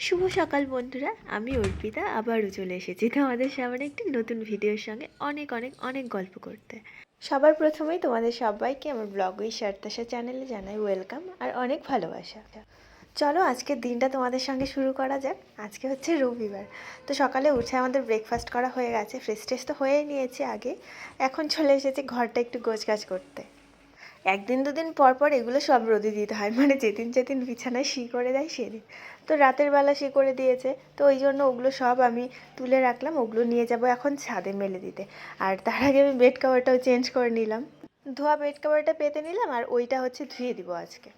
শুভ সকাল বন্ধুরা, আমি অর্পিতা, আবারও চলে এসেছি তোমাদের সামনে একটি নতুন ভিডিওর সঙ্গে অনেক অনেক অনেক গল্প করতে। সবার প্রথমেই তোমাদের সবাইকে আমার ব্লগ উই শার্তাসা চ্যানেলে জানাই ওয়েলকাম আর অনেক ভালোবাসা। চলো আজকের দিনটা তোমাদের সঙ্গে শুরু করা যাক। আজকে হচ্ছে রবিবার। তো সকালে উঠে আমাদের ব্রেকফাস্ট করা হয়ে গেছে ফ্রেশ ট্রেশ তো হয়ে নিয়েছি আগে। এখন চলে এসেছি ঘরটা একটু গোছগাছ করতে। একদিন দুদিন পর পর এগুলো সব রোদে দিতে হয়। মানে যেদিন যেদিন বিছানায় শি করে দেয় সেদিন। তো রাতের বেলা শি করে দিয়েছে। তো ওই জন্য ওগুলো সব আমি তুলে রাখলাম, ওগুলো নিয়ে যাব এখন ছাদে মেলে দিতে। আর তার আগে আমি বেড কাভারটাও চেঞ্জ করে নিলাম। ধোয়া বেড কাভারটা পেতে নিলাম আর ওইটা হচ্ছে ধুয়ে দিব আজকে।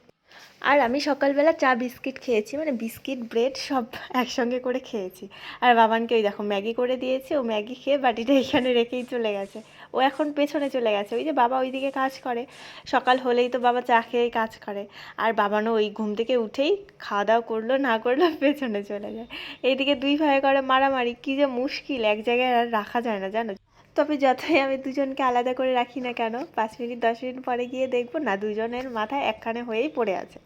আর আমি সকালবেলা চা, বিস্কিট খেয়েছি। মানে বিস্কিট, ব্রেড সব একসঙ্গে করে খেয়েছি। আর বাবানকে ওই দেখো ম্যাগি করে দিয়েছি। ও ম্যাগি খেয়ে বাটিটা এখানে রেখেই চলে গেছে। ও এখন পেছনে চলে গেছে। ওই যে বাবা ওইদিকে কাজ করে। সকাল হলেই তো বাবা চা খেয়েই কাজ করে। আর বাবানও ওই ঘুম থেকে উঠেই খাওয়া দাওয়া করল, না করল, পেছনে চলে যায়। এইদিকে দুই ভাই করে মারামারি, কী যে মুশকিল, এক জায়গায় আর রাখা যায় না, জানো? তবে যতই আমি দুজনকে আলাদা করে রাখি না কেন, পাঁচ মিনিট, দশ মিনিট পরে গিয়ে দেখব না, দুজনের মাথায় একখানে হয়েই পড়ে আছে।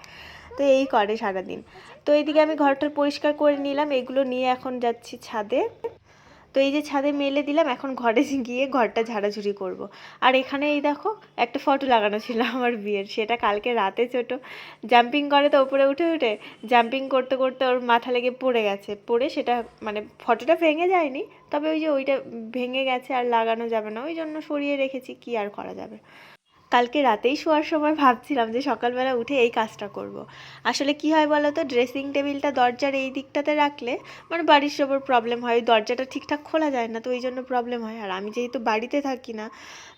তো এই করে সারাদিন। তো এইদিকে আমি ঘরটার পরিষ্কার করে নিলাম। এগুলো নিয়ে এখন যাচ্ছি ছাদে। তো এই যে ছাদে মেলে দিলাম, এখন ঘরে গিয়ে ঘরটা ঝাড়াঝুড়ি করব। আর এখানে এই দেখো, একটা ফটো লাগানো ছিল আমার বিয়ের, সেটা কালকে রাতে ছোট। জাম্পিং করে তো ওপরে উঠে উঠে জাম্পিং করতে করতে ওর মাথা লেগে পড়ে গেছে। পড়ে সেটা মানে ফটোটা ভেঙে যায়নি, তবে ওই যে ওইটা ভেঙে গেছে আর লাগানো যাবে না, ওই জন্য সরিয়ে রেখেছি, কি আর করা যাবে? কালকে রাতেই শোয়ার সময় ভাবছিলাম যে সকালবেলা উঠে এই কাজটা করব। আসলে কি হয় বলো তো ড্রেসিং টেবিলটা দরজার এই দিকটাতে রাখলে মানে বাড়ির সবার প্রবলেম হয়, দরজাটা ঠিকঠাক খোলা যায় না, তো ওই জন্য প্রবলেম হয় আর আমি যেহেতু বাড়িতে থাকি না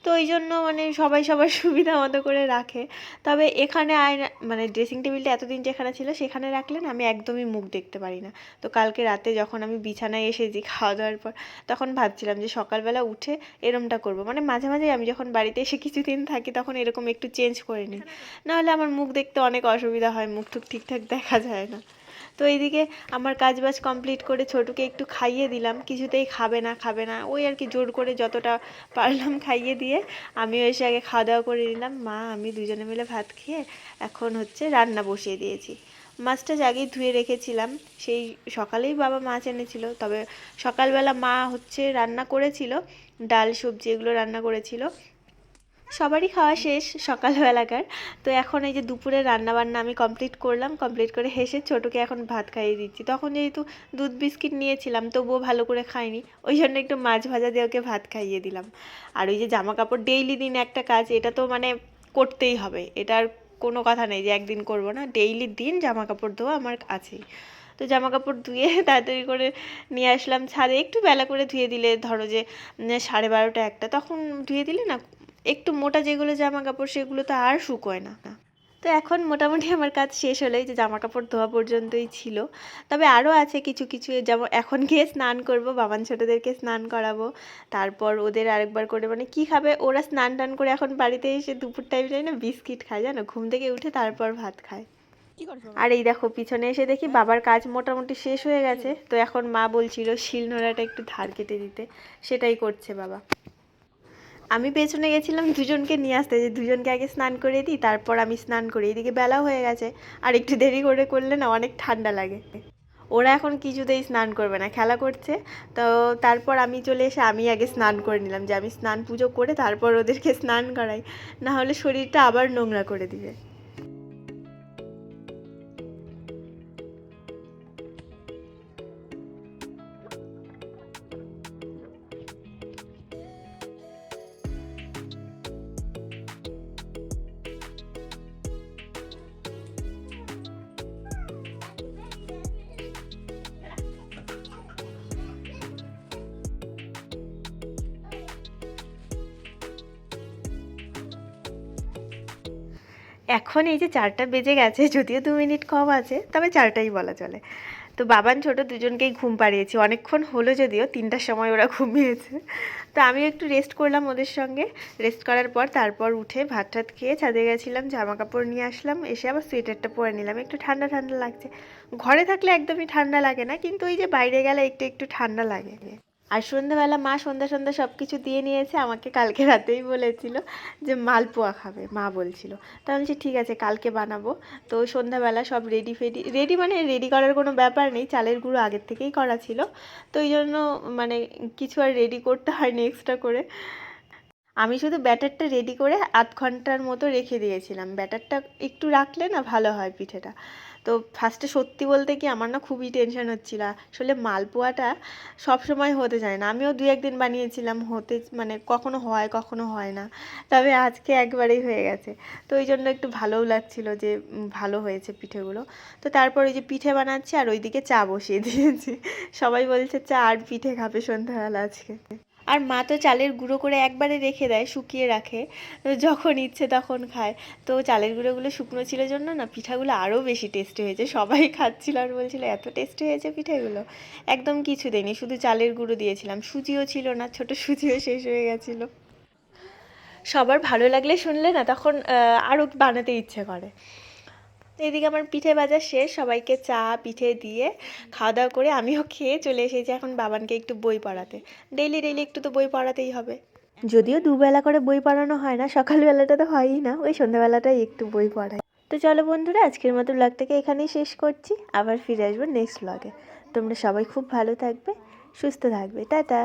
তো ওই জন্য মানে সবাই সবার সুবিধা মতো করে রাখে। তবে এখানে আয়না মানে ড্রেসিং টেবিলটা এতদিন যেখানে ছিল সেখানে রাখলেন আমি একদমই মুখ দেখতে পারি না। তো কালকে রাতে যখন আমি বিছানায় এসেছি খাওয়া দাওয়ার পর তখন ভাবছিলাম যে সকালবেলা উঠে এরমটা করব। মানে মাঝে মাঝে আমি যখন বাড়িতে এসে কিছুদিন থাকি তখন এরকম একটু চেঞ্জ করে নিই। নাহলে আমার মুখ দেখতে অনেক অসুবিধা হয়, মুখ টুক ঠিকঠাক দেখা যায় না। তো এইদিকে আমার কাজ বাজ কমপ্লিট করে ছোটুকে একটু খাইয়ে দিলাম। কিছুতেই খাবে না খাবে না। ওই আর কি জোর করে যতটা পারলাম খাইয়ে দিয়ে আমিও এসে আগে খাওয়া দাওয়া করে নিলাম। মা, আমি দুজনে মিলে ভাত খেয়ে এখন হচ্ছে রান্না বসিয়ে দিয়েছি। মাছটা আগেই ধুয়ে রেখেছিলাম, সেই সকালেই বাবা মাছ এনেছিল। তবে সকালবেলা মা হচ্ছে রান্না করেছিল, ডাল, সবজি এগুলো রান্না করেছিল। সবারই খাওয়া শেষ, সকালবেলাকার। তো এখন এই যে দুপুরে রান্নাবান্না আমি কমপ্লিট করলাম কমপ্লিট করে হেসে ছোটোকে এখন ভাত খাইয়ে দিচ্ছি। তখন যেহেতু দুধ বিস্কিট নিয়েছিলাম, তবুও ভালো করে খাইনি। ওই জন্য একটু মাছ ভাজা দিয়ে ওকে ভাত খাইয়ে দিলাম। আর ওই যে জামা কাপড় ডেইলি দিন একটা কাজ, এটা তো মানে করতেই হবে। এটার কোনো কথা নেই যে একদিন করব না ডেইলি দিন জামা কাপড় ধোয়া আমার আছেই। তো জামা কাপড় ধুয়ে তাড়াতাড়ি করে নিয়ে আসলাম ছাদে। একটু বেলা করে ধুয়ে দিলে, ধরো যে সাড়ে বারোটা একটা, তখন ধুয়ে দিলে না একটু মোটা যেগুলো জামা কাপড় সেগুলো তো আর শুকোয় না। তো এখন মোটামুটি আমার কাজ শেষ হলেই যে জামা কাপড় ধোয়া পর্যন্তই ছিল। তবে আরও আছে কিছু কিছু যেমন এখন গিয়ে স্নান করব বাবান ছোটোদেরকে স্নান করাবো। তারপর ওদের আরেকবার করে মানে কি খাবে? ওরা স্নান টান করে এখন বাড়িতে এসে দুপুর টাইমে না বিস্কিট খায় জানো? ঘুম থেকে উঠে তারপর ভাত খায়। আর এই দেখো পিছনে এসে দেখি বাবার কাজ মোটামুটি শেষ হয়ে গেছে। তো এখন মা বলছিল শিলনোড়াটা একটু ধার কেটে দিতে। সেটাই করছে বাবা। আমি পেছনে গেছিলাম দুজনকে নিয়ে আসতে, যে দুজনকে আগে স্নান করে দিই, তারপর আমি স্নান করি। এদিকে বেলা হয়ে গেছে, আর একটু দেরি করে করলে না অনেক ঠান্ডা লাগে। ওরা এখন কিছুতেই স্নান করবে না, খেলা করছে। তো তারপর আমি চলে এসে আমি আগে স্নান করে নিলাম, যে আমি স্নান পুজো করে তারপর ওদেরকে স্নান করাই। না হলে শরীরটা আবার নোংরা করে দিবে। এখন এই যে চারটা বেজে গেছে, যদিও দু মিনিট কম আছে, তবে চারটাই বলা চলে। তো বাবান ছোট দুজনকেই ঘুম পাড়িয়েছি, অনেকক্ষণ হলো যদিও, তিনটার সময় ওরা ঘুমিয়েছে। তো আমি একটু রেস্ট করলাম ওদের সঙ্গে। রেস্ট করার পর তারপর উঠে ভাত টাত খেয়ে ছাদে গেছিলাম জামা কাপড় নিয়ে আসলাম, এসে আবার সোয়েটারটা পরে নিলাম। একটু ঠান্ডা ঠান্ডা লাগছে। ঘরে থাকলে একদমই ঠান্ডা লাগে না, কিন্তু ওই যে বাইরে গেলে একটু একটু ঠান্ডা লাগে। আর সন্ধ্যাবেলা মা সন্ধ্যা সন্ধ্যা সব কিছু দিয়ে নিয়েছে, আমাকে কালকে রাতেই বলেছিল যে মালপোয়া খাবে, মা বলছিল। তা বলছি, ঠিক আছে, কালকে বানাবো। তো সন্ধ্যাবেলা সব রেডি ফেডি রেডি মানে রেডি করার কোনো ব্যাপার নেই, চালের গুঁড়ো আগের থেকেই করা ছিল। তো ওই জন্য মানে কিছু আর রেডি করতে হয়নি এক্সট্রা করে। আমি শুধু ব্যাটারটা রেডি করে আধ ঘণ্টার মতো রেখে দিয়েছিলাম। ব্যাটারটা একটু রাখলে না ভালো হয় পিঠেটা। তো ফার্স্টে সত্যি বলতে কি আমার না খুবই টেনশন হচ্ছিল। আসলে মালপোয়াটা সব সময় হতে যায় না। আমিও দু একদিন বানিয়েছিলাম, হতে মানে কখনো হয় কখনো হয় না। তবে আজকে একবারেই হয়ে গেছে। তো ওই জন্য একটু ভালোও লাগছিল যে ভালো হয়েছে পিঠেগুলো। তো তারপর ওই যে পিঠে বানাচ্ছি আর ওইদিকে চা বসিয়ে দিয়েছি। সবাই বলছে, চা আর পিঠে খাবে সন্ধ্যাবেলা আজকে। আর মা তো চালের গুঁড়ো করে একবারে রেখে দেয়, শুকিয়ে রাখে। যখন ইচ্ছে তখন খায়। তো চালের গুঁড়োগুলো শুকনো ছিল জন্য না, পিঠাগুলো আরও বেশি টেস্টি হয়েছে। সবাই খাচ্ছিল আর বলছিল, এত টেস্টি হয়েছে পিঠাগুলো? একদম কিছু দেয়নি, শুধু চালের গুঁড়ো দিয়েছিলাম। সুজিও ছিল না, ছোট সুজিও শেষ হয়ে গেছিল। সবার ভালো লাগলে শুনলে না, তখন আরও বানাতে ইচ্ছে করে। তো এদিকে আমার পিঠে বাজার শেষ, সবাইকে চা, পিঠে দিয়ে খাওয়া দাওয়া করে আমিও খেয়ে চলে এসেছি এখন বাবানকে একটু বই পড়াতে। ডেইলি ডেইলি একটু তো বই পড়াতেই হবে। যদিও দুবেলা করে বই পড়ানো হয় না, সকালবেলাটা তো হয়ই না, ওই সন্ধ্যাবেলাটাই একটু বই পড়াই। তো চলো বন্ধুরা, আজকের মতো ব্লগটাকে এখানেই শেষ করছি, আবার ফিরে আসব নেক্সট ব্লগে তোমরা সবাই খুব ভালো থাকবে, সুস্থ থাকবে, টাটা!